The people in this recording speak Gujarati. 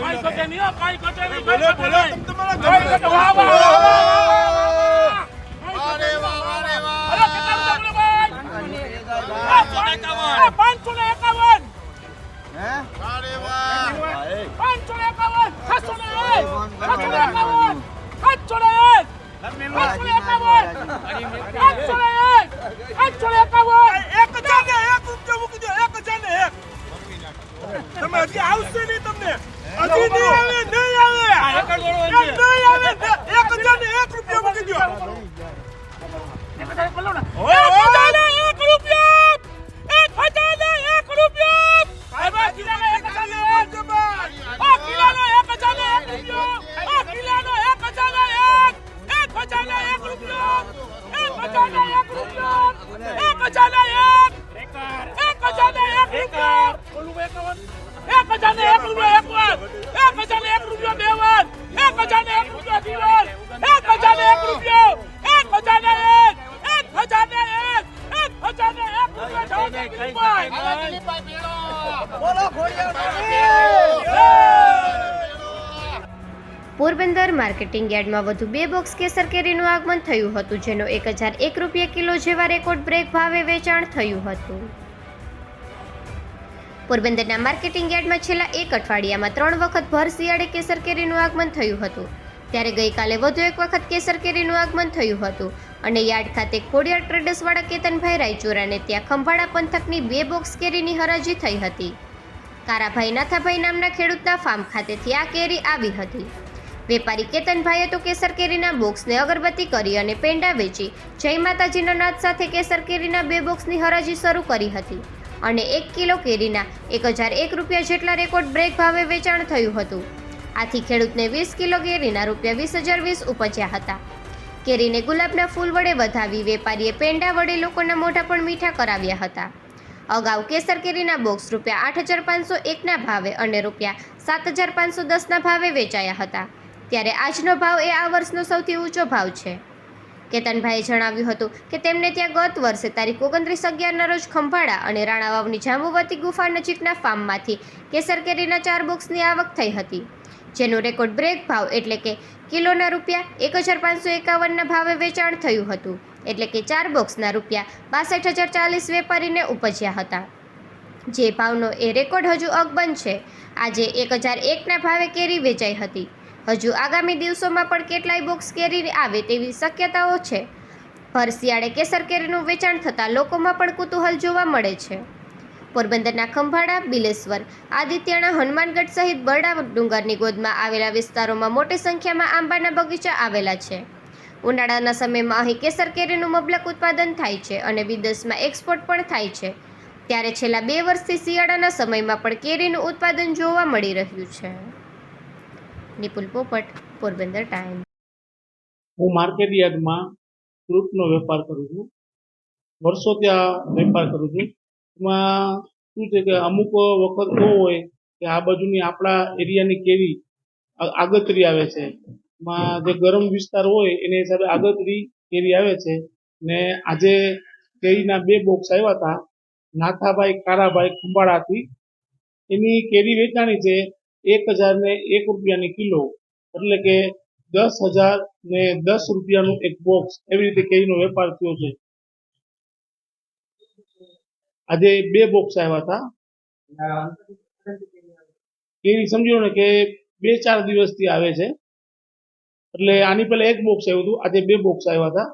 Vai, Cotelio, vai, Cotelio! Vai, Cotelio! Vai, Cotelio! તમે હજી આવશે નહીં તમને? હજી નહીં. એક હજાર એક હજાર એક એક હજાર ને એક રૂપિયો. એક હજાર ને એક રૂપિયો. એક વાર એક હજાર એક રૂપિયો. બે વાર એક હજાર એક રૂપિયો. બે વાર એક હજાર એક રૂપિયો. એક હજાર એક એક હજાર એક એક હજાર એક રૂપિયો. ને દિલીપભાઈ. પોરબંદર માર્કેટિંગ યાર્ડમાં વધુ બે બોક્સ કેસર કેરીનું આગમન થયું હતું, જેનો એક હજાર એક રૂપિયા કિલો જેવા રેકોર્ડ બ્રેક ભાવે વેચાણ થયું હતું. પોરબંદરના માર્કેટિંગ યાર્ડમાં છેલ્લા એક અઠવાડિયામાં ત્રણ વખત ભર શિયાળે કેસર કેરીનું આગમન થયું હતું. ત્યારે ગઈકાલે વધુ એક વખત કેસર કેરીનું આગમન થયું હતું અને યાર્ડ ખાતે ખોડિયાર ટ્રેડર્સવાળા કેતનભાઈ રાયચુરાને ત્યાં ખંભાળા પંથકની બે બોક્સ કેરીની હરાજી થઈ હતી. કારાભાઈ નાથાભાઈ નામના ખેડૂતના ફાર્મ ખાતેથી આ કેરી આવી હતી. વેપારી કેતનભાઈએ તો કેસર કેરીના બોક્સને અગરબત્તી કરી અને પેંડા વેચી જય માતાજીના નાદ સાથે કેસર કેરીના બે બોક્સની હરાજી શરૂ કરી હતી. અને એક કિલો કેરીના એક હજાર એક રૂપિયા જેટલા રેકોર્ડ બ્રેક ભાવે વેચાણ થયું હતું. આથી ખેડૂતને વીસ કિલો કેરીના રૂપિયા વીસ હજાર વીસ ઉપજ્યા હતા. કેરીને ગુલાબના ફૂલ વડે વધાવી વેપારીએ પેંડા વડે લોકોના મોઢા પણ મીઠા કરાવ્યા હતા. અગાઉ કેસર કેરીના બોક્સ રૂપિયા આઠ હજાર પાંચસો એકના ભાવે અને રૂપિયા સાત હજાર પાંચસો દસના ભાવે વેચાયા હતા. ત્યારે આજનો ભાવ એ આ વર્ષનો સૌથી ઊંચો ભાવ છે. કેતનભાઈએ જણાવ્યું હતું કે તેમને ત્યાં ગત વર્ષે તારીખ ઓગણત્રીસ અગિયારના રોજ ખંભાળા અને રાણાવાવની જાંબુવતી ગુફા નજીકના ફાર્મમાંથી કેસર કેરીના ચાર બોક્સની આવક થઈ હતી. જેનો રેકોર્ડ બ્રેક ભાવ એટલે કે કિલોના રૂપિયા એક હજાર પાંચસો એકાવનના ભાવે વેચાણ થયું હતું. એટલે કે ચાર બોક્સના રૂપિયા બાસઠ હજાર ચાલીસ વેપારીને ઉપજ્યા હતા. જે ભાવનો એ રેકોર્ડ હજુ અકબંધ છે. આજે એક હજાર એકના ભાવે કેરી વેચાઈ હતી. હજુ આગામી દિવસોમાં પણ કેટલાય બોક્સ કેરી આવે તેવી શક્યતાઓ છે. ભર શિયાળે કેસર કેરીનું વેચાણ થતાં લોકોમાં પણ કુતૂહલ જોવા મળે છે. પોરબંદરના ખંભાળા, બિલેશ્વર, આદિત્યના હનુમાનગઢ સહિત બરડા ડુંગરની ગોદમાં આવેલા વિસ્તારોમાં મોટી સંખ્યામાં આંબાના બગીચા આવેલા છે. ઉનાળાના સમયમાં અહીં કેસર કેરીનું મબલક ઉત્પાદન થાય છે અને વિદેશમાં એક્સપોર્ટ પણ થાય છે. ત્યારે છેલ્લા બે વર્ષથી શિયાળાના સમયમાં પણ કેરીનું ઉત્પાદન જોવા મળી રહ્યું છે. નિપુલ પોપટ, પોરબંદર ટાઈમ હું માર્કેટ યાર્ડમાં ફ્રૂટનો વેપાર કરું છું. વર્ષો ત્યાં વેપાર કરું છું. એમાં શું છે કે અમુક વખત એવું હોય કે આ બાજુની આપણા એરિયાની કેરી આગતરી આવે છે. એમાં જે ગરમ વિસ્તાર હોય એને હિસાબે આગતરી કેરી આવે છે. ને આજે કેરીના બે બોક્સ આવ્યા હતા. નાથાભાઈ, કારાભાઈ ખંભાળાથી એની કેરી વેચાણી છે. એક હજાર ને એક રૂપિયાની કિલો, એટલે કે દસ હજાર ને દસ રૂપિયાનું એક બોક્સ એવી રીતે કેરીનો વેપાર થયો છે. આજે બે બોક્સ આવ્યા હતા. કેરી સમજો ને કે બે ચાર દિવસથી આવે છે. એટલે આની પહેલા એક બોક્સ આવ્યું હતું, આજે બે બોક્સ આવ્યા હતા.